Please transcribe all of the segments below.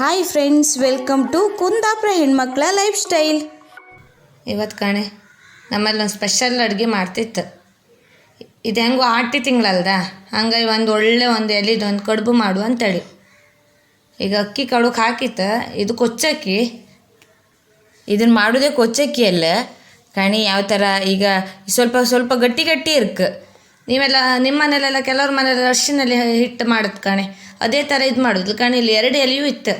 Hi friends welcome to Kundapura ಹೆಣ್ಮಕ್ಳ life style ಇವತ್ತು ಕಣೆ, ನಮ್ಮಲ್ಲಿ ಒಂದು ಸ್ಪೆಷಲ್ ಅಡುಗೆ ಮಾಡ್ತಿತ್ತು. ಇದು ಹೆಂಗೋ ಆಟಿ ತಿಂಗಳಲ್ದ? ಹಂಗಾಗಿ ಒಂದು ಒಳ್ಳೆ ಒಂದು ಎಲಿದು ಒಂದು ಕಡುಬು ಮಾಡು ಅಂತೇಳಿ. ಈಗ ಅಕ್ಕಿ ಕಡುಕ್ ಹಾಕಿತ್ತು, ಇದು ಕೊಚ್ಚಕ್ಕಿ. ಇದನ್ನು ಮಾಡೋದೇ ಕೊಚ್ಚಕ್ಕಿ ಅಲ್ಲ. ಕಣಿ, ಯಾವ ಥರ ಈಗ ಸ್ವಲ್ಪ ಸ್ವಲ್ಪ ಗಟ್ಟಿ ಗಟ್ಟಿ ಇರ್ಕ. ನೀವೆಲ್ಲ ನಿಮ್ಮ ಮನೇಲೆಲ್ಲ, ಕೆಲವ್ರ ಮನೇಲಿ ಅರ್ಶಿನಲ್ಲಿ ಹಿಟ್ಟು ಮಾಡುತ್ತೆ ಕಣೆ. ಅದೇ ಥರ ಇದು ಮಾಡೋದು. ಕಣೆ, ಇಲ್ಲಿ ಎರಡು ಎಲೆಯೂ ಇತ್ತು.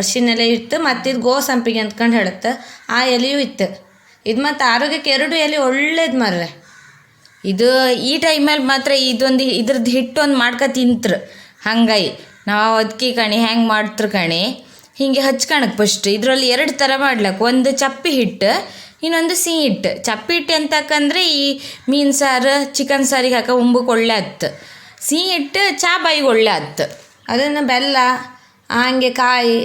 ಅರ್ಶಿನ ಎಲೆ ಇತ್ತು ಮತ್ತು ಇದು ಗೋಸಂಪಿಗೆ ಅಂದ್ಕೊಂಡು ಹೇಳುತ್ತೆ. ಆ ಎಲೆಯೂ ಇತ್ತು. ಇದು ಮತ್ತು ಆರೋಗ್ಯಕ್ಕೆ ಎರಡು ಎಲೆ ಒಳ್ಳೇದು ಮರ್ರೆ. ಇದು ಈ ಟೈಮಲ್ಲಿ ಮಾತ್ರ ಇದೊಂದು ಇದ್ರದ್ದು ಹಿಟ್ಟು ಒಂದು ಮಾಡ್ಕೊ ತಿಂತ್ರು. ಹಂಗಾಯಿ, ನಾವು ಅದಕ್ಕೆ ಕಣಿ, ಹೆಂಗೆ ಮಾಡ್ತ್ರು ಕಣಿ. ಹೀಗೆ ಹಚ್ಕಣಕ್ಕೆ ಫಸ್ಟ್ ಇದರಲ್ಲಿ ಎರಡು ಥರ ಮಾಡ್ಲಕ್ಕೆ ಒಂದು ಚಪ್ಪಿ ಹಿಟ್ಟು, ಇನ್ನೊಂದು ಸಿಹಿ ಹಿಟ್ಟು. ಚಪ್ಪಿ ಹಿಟ್ಟು ಅಂತಕ್ಕಂದ್ರೆ ಈ ಮೀನು ಸಾರು, ಚಿಕನ್ ಸಾರಿಗೆ ಹಾಕೋ ಉಂಬಕ್ಕೆ ಒಳ್ಳೆ ಆಯ್ತು ಸಿಹಿ ಹಿಟ್ಟು ಚಾ ಬಾಯಿಗೆ ಒಳ್ಳೆ ಆಯ್ತು ಅದನ್ನು ಬೆಲ್ಲ ಹಾಗೆ ಕಾಯಿ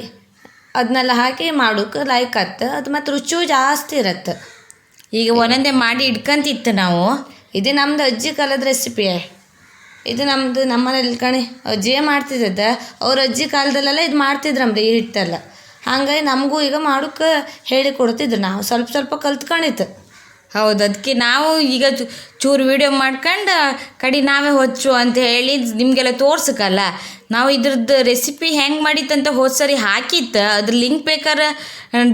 ಅದನ್ನೆಲ್ಲ ಹಾಕಿ ಮಾಡೋಕೆ ಲೈಕ್ ಆತು ಅದು ಮತ್ತು ರುಚಿ ಜಾಸ್ತಿ ಇರತ್ತೆ. ಈಗ ಒಂದೊಂದೇ ಮಾಡಿ ಇಟ್ಕೊಂತಿತ್ತು ನಾವು. ಇದು ನಮ್ದು ಅಜ್ಜಿ ಕಾಲದ ರೆಸಿಪಿ ಇದು ನಮ್ಮದು ನಮ್ಮನೇಲಿ ಕಣೆ ಅಜ್ಜಿಯೇ ಮಾಡ್ತಿದ್ದದ ಅವ್ರ ಅಜ್ಜಿ ಕಾಲದಲ್ಲೆಲ್ಲ ಇದು ಮಾಡ್ತಿದ್ರಂಬ್ರಿ ಈ ಹಿಟ್ಟೆಲ್ಲ. ಹಾಗಾಗಿ ನಮಗೂ ಈಗ ಮಾಡೋಕೆ ಹೇಳಿ ಕೊಡ್ತಿದ್ರು ನಾವು. ಸ್ವಲ್ಪ ಸ್ವಲ್ಪ ಕಲ್ತ್ಕೊಂಡಿತ್ತು. ಹೌದು ಅದಕ್ಕೆ ನಾವು ಈಗ ಚೂರು ವಿಡಿಯೋ ಮಾಡ್ಕೊಂಡು ಕಡಿ ನಾವೇ ಹೊಚ್ಚು ಅಂತ ಹೇಳಿ ನಿಮಗೆಲ್ಲ ತೋರ್ಸಕ್ಕಲ್ಲ ನಾವು ಇದ್ರದ್ದು ರೆಸಿಪಿ ಹೆಂಗೆ ಮಾಡಿತ್ತಂತ ಹೋದ ಸರಿ ಹಾಕಿತ್ತು ಅದ್ರ ಲಿಂಕ್ ಬೇಕಾದ್ರೆ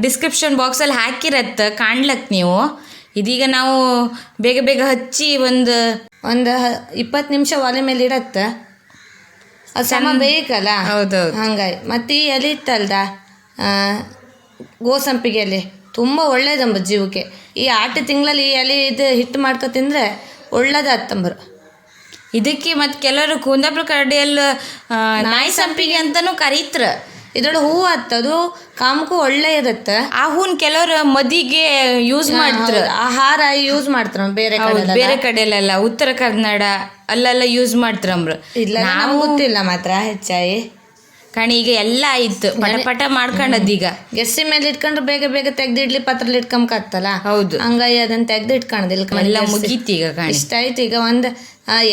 ಡಿಸ್ಕ್ರಿಪ್ಷನ್ ಬಾಕ್ಸಲ್ಲಿ ಹಾಕಿರತ್ತೆ ಕಾಣ್ಲಕ್ಕೆ ನೀವು. ಇದೀಗ ನಾವು ಬೇಗ ಬೇಗ ಹಚ್ಚಿ ಒಂದು ಒಂದು ಇಪ್ಪತ್ತು ನಿಮಿಷ ಒಲೆ ಮೇಲೆ ಇಡತ್ತೆ ಅದು ಸಮ ಬೇಕಲ್ಲ? ಹೌದೌದು. ಹಂಗಾಗಿ ಮತ್ತು ಈ ಎಲೆ ಇತ್ತಲ್ದ? ಗೋಸಂಪಿಗೆ ಎಲೆ ತುಂಬ ಒಳ್ಳೇದಂಬ ಜೀವಕ್ಕೆ. ಈ ಆಟ ತಿಂಗಳಲ್ಲಿ ಈ ಎಲೆ ಇದು ಹಿಟ್ಟು ಮಾಡ್ಕೊ ತಿಂದರೆ ಒಳ್ಳೇದಾತ್ತಂಬರು ಇದಕ್ಕೆ ಮತ್ತು ಕೆಲವರು ಕುಂದಾಪುರ ಕಡೆಯಲ್ಲಿ ಆ, ನಾಯಿ ಸಂಪಿಗೆ ಅಂತಲೂ ಕರೀತ್ರ. ಇದ್ರೊಳಗೆ ಹೂವು ಅದು ಕಾಮಕ್ಕೂ ಒಳ್ಳೆ ಇರುತ್ತೆ ಆ ಹೂನ್ ಕೆಲವರು ಮದಿಗೆ ಯೂಸ್ ಮಾಡ್ತಾರೆ. ಆಹಾರ ಯೂಸ್ ಮಾಡ್ತಾರ ಬೇರೆ ಬೇರೆ ಕಡೆಯಲ್ಲೆಲ್ಲ ಉತ್ತರ ಕನ್ನಡ ಅಲ್ಲೆಲ್ಲ ಯೂಸ್ ಮಾಡ್ತಾರಮ್ರ ಇಲ್ಲ ನಾವು ಗೊತ್ತಿಲ್ಲ ಮಾತ್ರ ಹೆಚ್ಚಾಗಿ. ಕಣಿ ಈಗ ಎಲ್ಲ ಆಯ್ತು. ಪಟ ಪಟ ಮಾಡ್ಕೊಂಡದೀಗ ಗೆಸ್ಸಿ ಮೇಲೆ ಇಟ್ಕೊಂಡ್ರೆ ಬೇಗ ಬೇಗ ತೆಗ್ದಿಡ್ಲಿ ಇಡ್ಲಿ ಪಾತ್ರಲ್ಲಿ ಇಟ್ಕೊಂಬಕಾಗ್ತಲ್ಲ ಹೌದು. ಹಂಗಾಗಿ ಅದನ್ನ ತೆಗ್ದು ಇಟ್ಕೊಂಡದಿಲ್ಲ ಎಲ್ಲ ಮುಗೀತಿ ಈಗ ಕಣಿ. ಇಷ್ಟ ಆಯ್ತು. ಈಗ ಒಂದು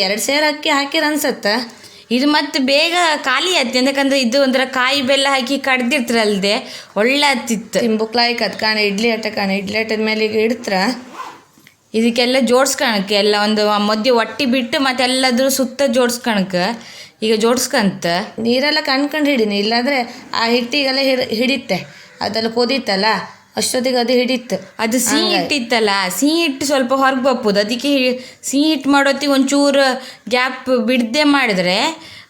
ಎರಡು ಸೇರ್ ಅಕ್ಕಿ ಹಾಕಿರ ಅನ್ಸತ್ತ? ಇದು ಮತ್ತೆ ಬೇಗ ಖಾಲಿ ಆಯ್ತು. ಯಾಕಂದ್ರೆ ಇದು ಒಂಥರ ಕಾಯಿ ಬೆಲ್ಲ ಹಾಕಿ ಕಡ್ದಿರ್ತಿರಲ್ದೆ ಒಳ್ಳೆ ಹತ್ತಿತ್ತು. ತಿಂಬುಕ್ಲಾಯ್ಕ್ ಅದ್ ಕಾಣ ಇಡ್ಲಿ ಅಟ್ಟ ಕಾಣ. ಇಡ್ಲಿ ಅಟ್ಟದ ಮೇಲೆ ಈಗ ಇಡ್ತ್ರ? ಇದಕ್ಕೆಲ್ಲ ಜೋಡ್ಸ್ಕಣಕ್ಕೆ ಎಲ್ಲ ಒಂದು ಮಧ್ಯೆ ಒಟ್ಟಿ ಬಿಟ್ಟು ಮತ್ತೆ ಎಲ್ಲಾದ್ರೂ ಸುತ್ತ ಜೋಡ್ಸ್ಕಣಕ ಈಗ ಜೋಡಿಸ್ಕಂತ ನೀರೆಲ್ಲ ಕಣ್ಕಂಡು ಹಿಡೀನಿ ಇಲ್ಲಾಂದ್ರೆ ಆ ಹಿಟ್ಟಿಗೆಲ್ಲ ಹಿಡ್- ಹಿಡಿತ್ತೆ ಅದೆಲ್ಲ ಕುದೀತಲ್ಲ ಅಷ್ಟೊತ್ತಿಗೆ ಅದು ಹಿಡಿತ್ತು ಅದು ಸಿಹಿ ಹಿಟ್ಟಿತ್ತಲ್ಲ ಸಿಹಿ ಹಿಟ್ಟು ಸ್ವಲ್ಪ ಹೊರಗೆ ಬಪ್ಪುದು. ಅದಕ್ಕೆ ಸಿಹಿ ಹಿಟ್ಟು ಮಾಡೋತ್ತಿಗೆ ಒಂಚೂರು ಗ್ಯಾಪ್ ಬಿಡದೆ ಮಾಡಿದ್ರೆ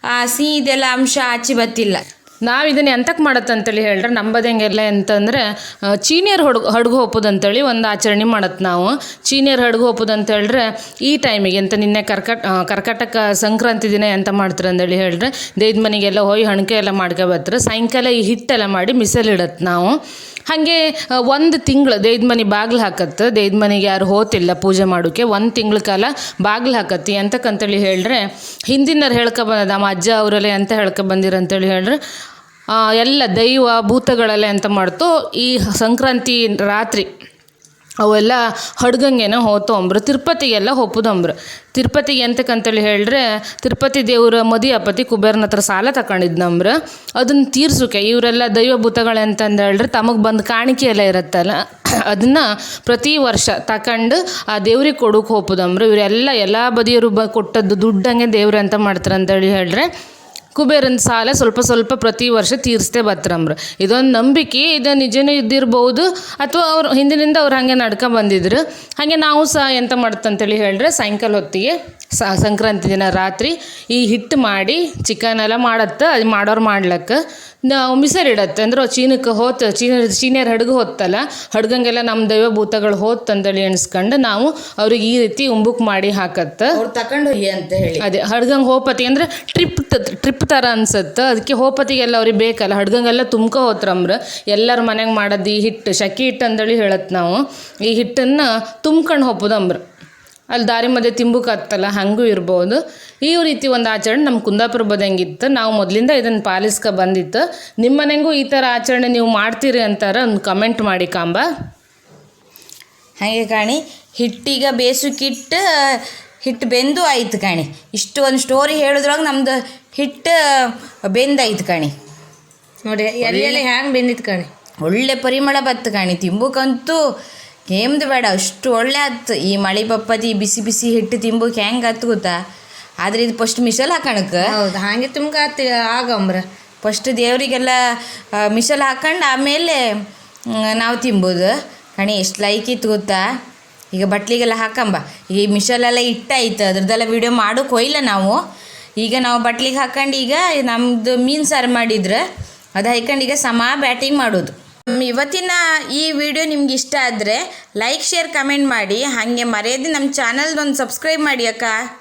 ಆ ಸಿಹಿದೆಲ್ಲ ಅಂಶ ಆಚೆ ಬತ್ತಿಲ್ಲ ನಾವು ಇದನ್ನು ಎಂತಕ್ಕೆ ಮಾಡತ್ತೆ ಅಂತೇಳಿ ಹೇಳ್ರೆ ನಂಬದಂಗೆಲ್ಲ ಅಂತಂದ್ರೆ ಆ, ಚೀನಿಯರ್ ಹೊಡ್ಗು ಹಡ್ಗು ಹೋಪೋದು ಅಂತೇಳಿ ಒಂದು ಆಚರಣೆ ಮಾಡತ್ತೆ ನಾವು. ಚೀನಿಯರ್ ಹಡ್ಗು ಹೋಪೋದು ಅಂತ ಹೇಳಿದ್ರೆ ಈ ಟೈಮಿಗೆ ಅಂತ ನಿನ್ನೆ ಕರ್ಕಟ ಕರ್ಕಟಕ ಸಂಕ್ರಾಂತಿ ದಿನ ಎಂತ ಮಾಡ್ತಾರೆ ಅಂತೇಳಿ ಹೇಳಿದ್ರೆ ದೇವ್ದ ಮನೆಗೆಲ್ಲ ಹೋಯ್ ಹಣಕೆ ಎಲ್ಲ ಬರ್ತಾರೆ ಸಾಯಂಕಾಲ ಈ ಹಿಟ್ಟೆಲ್ಲ ಮಾಡಿ ಮಿಸಲಿಡತ್ತೆ ನಾವು. ಹಾಗೆ ಒಂದು ತಿಂಗಳು ದೇವ್ದ ಮನೆ ಬಾಗಿಲು ಹಾಕತ್ತೆ ದೇವ್ದ ಮನೆಗೆ ಯಾರು ಹೋತಿಲ್ಲ ಪೂಜೆ ಮಾಡೋಕ್ಕೆ ಒಂದು ತಿಂಗಳ ಕಾಲ ಬಾಗಿಲು ಹಾಕತ್ತಿ ಎಂತಕ್ಕಂತೇಳಿ ಹೇಳ್ರೆ ಹಿಂದಿನವ್ರು ಹೇಳ್ಕೊ ಬಂದ ನಮ್ಮ ಅಜ್ಜ ಅವರೆಲ್ಲ ಎಂತ ಹೇಳ್ಕೊ ಬಂದಿರ ಹೇಳ್ರೆ ಎಲ್ಲ ದೈವ ಭೂತಗಳೆಲ್ಲ ಎಂತ ಮಾಡ್ತು. ಈ ಸಂಕ್ರಾಂತಿ ರಾತ್ರಿ ಅವೆಲ್ಲ ಹಡ್ಗಂಗೆನ ಹೋತೊಂಬ್ರು ತಿರುಪತಿಗೆಲ್ಲ ಹೋಪುದಂಬ್ರು ತಿರುಪತಿಗೆ ಎಂತಕ್ಕಂತೇಳಿ ಹೇಳಿದ್ರೆ, ತಿರುಪತಿ ದೇವ್ರ ಮದಿ ಅಪತಿ ಕುಬೇರನ ಹತ್ರ ಸಾಲ ತಗೊಂಡಿದ್ನಂಬ್ರು ಅದನ್ನು ತೀರ್ಸೋಕೆ ಇವರೆಲ್ಲ ದೈವ ಭೂತಗಳು ಅಂತಂದು ಹೇಳಿದ್ರೆ ತಮಗೆ ಬಂದು ಕಾಣಿಕೆ ಎಲ್ಲ ಇರುತ್ತಲ್ಲ. ಅದನ್ನು ಪ್ರತಿ ವರ್ಷ ತಕೊಂಡು ಆ ದೇವ್ರಿಗೆ ಕೊಡೋಕೆ ಹೋಪುದಂಬ್ರು ಇವರೆಲ್ಲ ಎಲ್ಲ ಬದಿಯವರು ಬ ಕೊಟ್ಟದ್ದು ದುಡ್ಡಂಗೆ ದೇವ್ರು ಅಂತ ಮಾಡ್ತಾರೆ ಅಂತೇಳಿ ಹೇಳಿದ್ರೆ ಕುಬೇರನ ಸಾಲ ಸ್ವಲ್ಪ ಸ್ವಲ್ಪ ಪ್ರತಿ ವರ್ಷ ತೀರಿಸ್ತೇ ಬರ್ತಾರಮ್ರ ಇದೊಂದು ನಂಬಿಕೆ ಇದು ನಿಜನೂ ಇದ್ದಿರ್ಬೋದು. ಅಥವಾ ಅವ್ರು ಹಿಂದಿನಿಂದ ಅವ್ರು ಹಾಗೆ ನಡ್ಕೊ ಬಂದಿದ್ರು. ಹಾಗೆ ನಾವು ಸಹ ಎಂತ ಮಾಡ್ತಂತೇಳಿ ಹೇಳಿದ್ರೆ ಸಾಯಂಕಾಲ ಹೊತ್ತಿಗೆ ಸಂಕ್ರಾಂತಿ ದಿನ ರಾತ್ರಿ ಈ ಹಿಟ್ಟು ಮಾಡಿ ಚಿಕನ್ ಎಲ್ಲ ಮಾಡತ್ತೆ ಅದು ಮಾಡೋರು ಮಾಡ್ಲಕ್ಕೆ. ನಾವು ಮಿಸರಿಡತ್ತೆ ಅಂದ್ರೆ ಚೀನಕ್ಕೆ ಹೋತ್ ಚೀನ ಚೀನಿಯರ್ ಹಡ್ಗು ಹೊತ್ತಲ್ಲ ಹಡ್ಗಂಗೆಲ್ಲ ನಮ್ಮ ದೈವ ಭೂತಗಳು ಹೋತ್ ಅಂತೇಳಿ ಎಣಿಸ್ಕೊಂಡು ನಾವು ಅವ್ರಿಗೆ ಈ ರೀತಿ ಉಂಬುಕ್ ಮಾಡಿ ಹಾಕತ್ತೆ. ಅವ್ರು ತಕೊಂಡು ಅಂತ ಹೇಳಿ. ಅದೇ ಹಡ್ಗಂಗೆ ಹೋಪತಿ ಅಂದ್ರೆ ಟ್ರಿಪ್ ಟ್ರಿಪ್ ಥರ ಅನ್ಸುತ್ತೆ. ಅದಕ್ಕೆ ಹೋಪತಿಗೆಲ್ಲ ಅವ್ರಿಗೆ ಬೇಕಲ್ಲ. ಹಡ್ಗಂಗೆಲ್ಲ ತುಂಬ್ಕೊ ಹೋತ್ರಮ್ರ ಎಲ್ಲರ ಮನೆಗೆ ಮಾಡೋದು ಈ ಹಿಟ್ಟು. ಶಕಿ ಹಿಟ್ಟು ಅಂದೇಳಿ ಹೇಳತ್ತೆ ನಾವು. ಈ ಹಿಟ್ಟನ್ನು ತುಂಬ್ಕೊಂಡು ಹೋಪದಂಬ್ರ. ಅಲ್ಲಿ ದಾರಿ ಮಧ್ಯೆ ತಿಂಬುಕತ್ತಲ್ಲ ಹಾಗೂ ಇರ್ಬೋದು. ಈ ರೀತಿ ಒಂದು ಆಚರಣೆ ನಮ್ಮ ಕುಂದಾಪುರ ಬದಂಗಿತ್ತು. ನಾವು ಮೊದಲಿಂದ ಇದನ್ನು ಪಾಲಿಸ್ಕ ಬಂದಿತ್ತು. ನಿಮ್ಮ ಮನೆಗೂ ಈ ಥರ ಆಚರಣೆ ನೀವು ಮಾಡ್ತೀರಿ ಅಂತಾರೆ ಒಂದು ಕಮೆಂಟ್ ಮಾಡಿ ಕಾಂಬ. ಹಾಗೆ ಕಾಣಿ, ಹಿಟ್ಟೀಗ ಬೇಸುಕಿಟ್ಟು ಹಿಟ್ಟು ಬೆಂದು ಆಯಿತು ಕಾಣಿ. ಇಷ್ಟು ಒಂದು ಸ್ಟೋರಿ ಹೇಳಿದ್ರೊಳಗೆ ನಮ್ದು ಹಿಟ್ಟು ಬೆಂದಾಯ್ತು ಕಣಿ. ನೋಡಿ ಎಲ್ಲಿ ಹ್ಯಾಂಗೆ ಬೆಂದಿತ್ತು ಕಣಿ. ಒಳ್ಳೆ ಪರಿಮಳ ಬತ್ತು ಕಾಣಿ. ತಿಂಬಕ್ಕಂತೂ ಕೇಮ್ದು ಬೇಡ ಅಷ್ಟು ಒಳ್ಳೆ ಆಯ್ತು. ಈ ಮಳೆ ಬಪ್ಪದಿ ಬಿಸಿ ಬಿಸಿ ಹಿಟ್ಟು ತಿಂಬಕ್ಕೆ ಹೆಂಗೆ ಆತು ಗೊತ್ತಾ? ಆದ್ರೆ ಇದು ಫಸ್ಟ್ ಮಿಶಲ್ ಹಾಕಣಕ್ಕೆ ಹೌದು ಹಾಗೆ ತುಮ್ಕ ಆತ ಆಗಂಬ್ರ. ಫಸ್ಟ್ ದೇವರಿಗೆಲ್ಲ ಮಿಶಲ್ ಹಾಕೊಂಡು ಆಮೇಲೆ ನಾವು ತಿಂಬೋದು. ಕಣಿ ಎಷ್ಟು ಲೈಕ್ ಇತ್ತು ಗೊತ್ತಾ? ಈಗ ಬಟ್ಲಿಗೆಲ್ಲ ಹಾಕಂಬ. ಈಗ ಈ ಮಿಷಲೆಲ್ಲ ಇಟ್ಟಾಯ್ತು ಅದ್ರದ್ದೆಲ್ಲ ವಿಡಿಯೋ ಮಾಡೋಕೆ ಹೋಯಿಲ್ಲ ನಾವು. ಈಗ ನಾವು ಬಟ್ಲಿಗೆ ಹಾಕೊಂಡು ಈಗ ನಮ್ಮದು ಮೀನು ಸಾರು ಮಾಡಿದ್ರೆ ಅದು ಹಾಕೊಂಡು ಈಗ ಸಮ ಬ್ಯಾಟಿಂಗ್ ಮಾಡೋದು. ಇವತ್ತಿನ ಈ ವಿಡಿಯೋ ನಿಮ್ಗೆ ಇಷ್ಟ ಆದರೆ ಲೈಕ್, ಶೇರ್, ಕಮೆಂಟ್ ಮಾಡಿ. ಹಾಗೆ ಮರೆಯದೆ ನಮ್ಮ ಚಾನಲ್ದೊಂದು ಸಬ್ಸ್ಕ್ರೈಬ್ ಮಾಡಿ ಅಕ್ಕ.